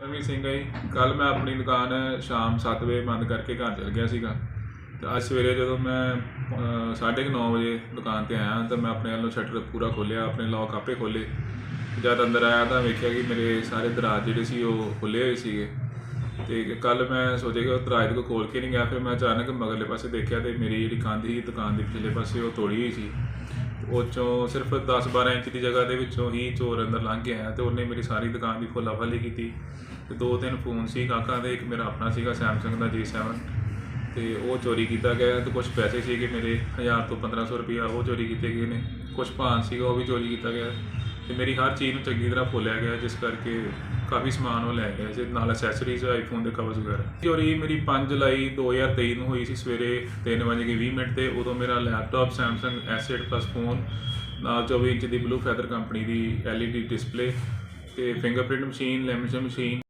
ਰਵੀ ਸਿੰਘ ਹੈ ਕੱਲ ਮੈਂ ਆਪਣੀ ਦੁਕਾਨ ਸ਼ਾਮ 7 ਵਜੇ ਬੰਦ ਕਰਕੇ ਘਰ ਚਲ ਗਿਆ ਸੀਗਾ। ਤੇ ਅੱਜ ਸਵੇਰੇ ਜਦੋਂ ਮੈਂ 9:30 ਵਜੇ ਦੁਕਾਨ ਤੇ ਆਇਆ, ਤਾਂ ਮੈਂ ਆਪਣੇ ਵੱਲੋਂ ਸ਼ਟਰ ਪੂਰਾ ਖੋਲ੍ਹਿਆ, ਆਪਣੇ ਲੌਕ ਆਪੇ ਖੋਲ੍ਹੇ। ਜਦ ਅੰਦਰ ਆਇਆ ਤਾਂ ਵੇਖਿਆ ਕਿ ਮੇਰੇ ਸਾਰੇ ਦਰਾਜ ਜਿਹੜੇ ਸੀ ਉਹ ਖੁੱਲੇ ਹੋਏ ਸੀਗੇ। ਤੇ ਕੱਲ ਮੈਂ ਸੋਚਿਆ ਕਿ ਉਹ ਦਰਾਜ ਕੋ ਖੋਲ ਕੇ ਨਹੀਂ ਗਿਆ, ਫਿਰ ਮੈਂ ਅਚਾਨਕ ਮਗਰਲੇ ਪਾਸੇ ਦੇਖਿਆ ਤੇ ਮੇਰੀ ਜਿਹੜੀ ਕੰਧ ਸੀ, ਦੁਕਾਨ ਦੇ ਪਿਛਲੇ ਪਾਸੇ ਉਹ ਤੋੜੀ ਹੋਈ ਸੀ। ਉਹ 'ਚੋਂ ਸਿਰਫ 10-12 ਇੰਚ ਦੀ ਜਗ੍ਹਾ ਦੇ ਵਿੱਚੋਂ ਹੀ ਚੋਰ ਅੰਦਰ ਲੰਘ ਕੇ ਆਇਆ ਤੇ ਉਹਨੇ ਮੇਰੀ ਸਾਰੀ ਦੁਕਾਨ ਦੀ ਫੁੱਲਾਫਾਲੀ ਕੀਤੀ। ਤੇ ਦੋ ਤਿੰਨ ਫੋਨ ਸੀ ਕਾਕਾਂ ਦੇ, ਇੱਕ ਮੇਰਾ ਆਪਣਾ ਸੀਗਾ ਸੈਮਸੰਗ ਦਾ J7 ਤੇ ਉਹ ਚੋਰੀ ਕੀਤਾ ਗਿਆ ਤੇ ਕੁਝ ਪੈਸੇ ਸੀਗੇ ਮੇਰੇ 1000 ਤੋਂ 1500 ਰੁਪਇਆ ਉਹ ਚੋਰੀ ਕੀਤੇ ਗਏ ਨੇ। ਕੁਝ ਭਾਨ ਸੀਗਾ ਉਹ ਵੀ ਚੋਰੀ ਕੀਤਾ ਗਿਆ। ਤੇ ਮੇਰੀ ਹਰ ਚੀਜ਼ ਨੂੰ ਚੰਗੀ ਤਰ੍ਹਾਂ ਫੋਲਿਆ ਗਿਆ, ਜਿਸ ਕਰਕੇ ਕਾਫੀ ਸਮਾਨ ਉਹ ਲੈ ਗਏ ਜਿਸ ਨਾਲ ਐਕਸੈਸਰੀਜ਼ ਆਈਫੋਨ ਦੇ ਕਵਰਸ ਵਗੈਰਾ। ਚੋਰੀ ਮੇਰੀ 5 ਜੁਲਾਈ 2023 ਨੂੰ ਹੋਈ ਸੀ, ਸਵੇਰੇ 3:20 ਮਿੰਟ ਤੇ, ਉਦੋਂ ਮੇਰਾ laptop Samsung S8 Plus phone ਨਾਲ 24 ਇੰਚ ਦੀ ਬਲੂ ਫੈਦਰ ਕੰਪਨੀ ਦੀ LED ਡਿਸਪਲੇ ਤੇ ਫਿੰਗਰਪ੍ਰਿੰਟ ਮਸ਼ੀਨ ਲੈਮੀਨੇਸ਼ਨ ਮਸ਼ੀਨ